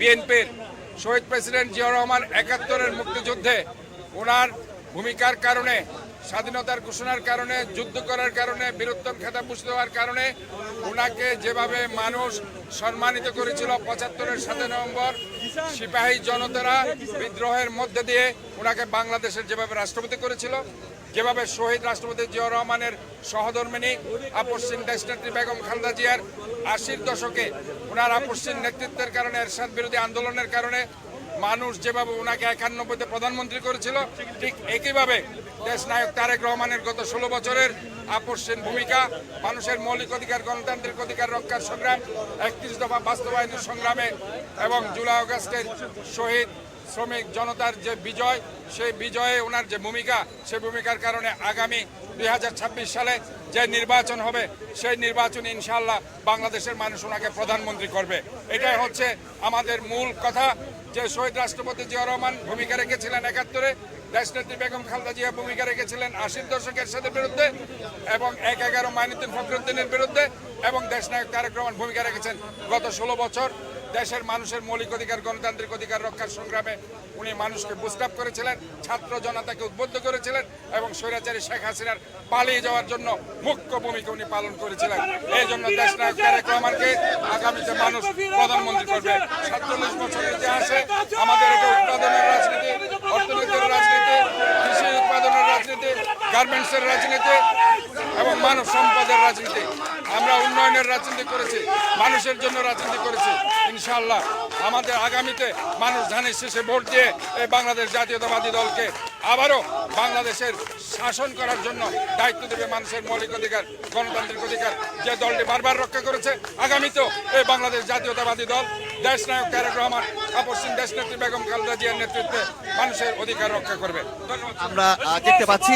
বিএনপির শহীদ প্রেসিডেন্ট জিয়াউর রহমান একাত্তরের মুক্তিযুদ্ধে ওনার ভূমিকার কারণে স্বাধীনতার ঘোষণার কারণে, যুদ্ধ করার কারণে বীরত্তম খেতাব ভূষিত হওয়ার কারণে ওনাকে যেভাবে মানুষ সম্মানিত করেছিল পঁচাত্তরের সাত নভেম্বর, সিপাহী জনতারা বিদ্রোহের মধ্যে দিয়ে ওনাকে বাংলাদেশের যেভাবে রাষ্ট্রপতি করেছিল, যেভাবে শহীদ রাষ্ট্রপতি জিয়াউর রহমানের সহধর্মিনী আপসিন দেশনেত্রী বেগম খালদা জিয়ার আশির দশকে ওনার আপসিন নেতৃত্বের কারণে, এরশাদ বিরোধী আন্দোলনের কারণে মানুষ যেভাবে ওনাকে একানব্বইতে প্রধানমন্ত্রী করেছিল, ঠিক একইভাবে দেশ নায়ক তারেক রহমানের গত ষোলো বছরের আপসীন ভূমিকা, মানুষের মৌলিক অধিকার, গণতান্ত্রিক অধিকার রক্ষার সংগ্রাম, একত্রিশ দফা বাস্তবায়নের সংগ্রামে এবং জুলাই আগস্টের শহীদ শ্রমিক জনতার যে বিজয়, সেই বিজয়ে ওনার যে ভূমিকা সেই ভূমিকার কারণে আগামী দুই হাজার ছাব্বিশ সালে যে নির্বাচন হবে, সেই নির্বাচন ইনশাল্লাহ বাংলাদেশের মানুষ ওনাকে প্রধানমন্ত্রী করবে। এটাই হচ্ছে আমাদের মূল কথা। যে শহীদ রাষ্ট্রপতি জিয়া রহমান ভূমিকা রেখেছিলেন একাত্তরে দেশনেত্রী বেগম খালদা জিয়া ভূমিকা রেখেছিলেন আশির দশকের সাথে বিরুদ্ধে এবং এক এগারো মাইনুদ্দিন ফখরুদ্দিনের বিরুদ্ধে এবং দেশনায়ক তারেক রহমান ভূমিকা রেখেছেন। গত ষোলো বছর দেশের মানুষের মৌলিক অধিকার, গণতান্ত্রিক অধিকার রক্ষার সংগ্রামে উনি মানুষকে বুস্টাপ করেছিলেন, ছাত্র জনতাকে উদ্বুদ্ধ করেছিলেন এবং স্বৈরাচারী শেখ হাসিনার পালিয়ে যাওয়ার জন্য মুখ্য ভূমিকা উনি পালন করেছিলেন। এই জন্য দেশনায়ক তারেক রহমানকে আগামীতে মানুষ প্রধানমন্ত্রী করবে। সাতচল্লিশ বছরের ইতিহাসে আমাদের গার্মেন্টসের রাজনীতি এবং মানব সম্পদের রাজনীতি। আমরা উন্নয়নের রাজনীতি করেছি, মানুষের জন্য রাজনীতি করেছি, ইনশাআল্লাহ। আমাদের আগামীতে মানুষ ধানের শেষে ভোট দিয়ে এই বাংলাদেশ জাতীয়তাবাদী দলকে আবারও বাংলাদেশের শাসন করার জন্য দায়িত্ব দেবে মানুষের মৌলিক অধিকার, গণতান্ত্রিক অধিকার। যে দলটি বারবার রক্ষা করেছে, আগামীতেও এই বাংলাদেশ জাতীয়তাবাদী দল দেশ নায়ক তারেক রহমান আপসিন দেশ নেত্রী বেগম খালেদা জিয়ার নেতৃত্বে মানুষের অধিকার রক্ষা করবে। ধন্যবাদ। আমরা দেখতে পাচ্ছি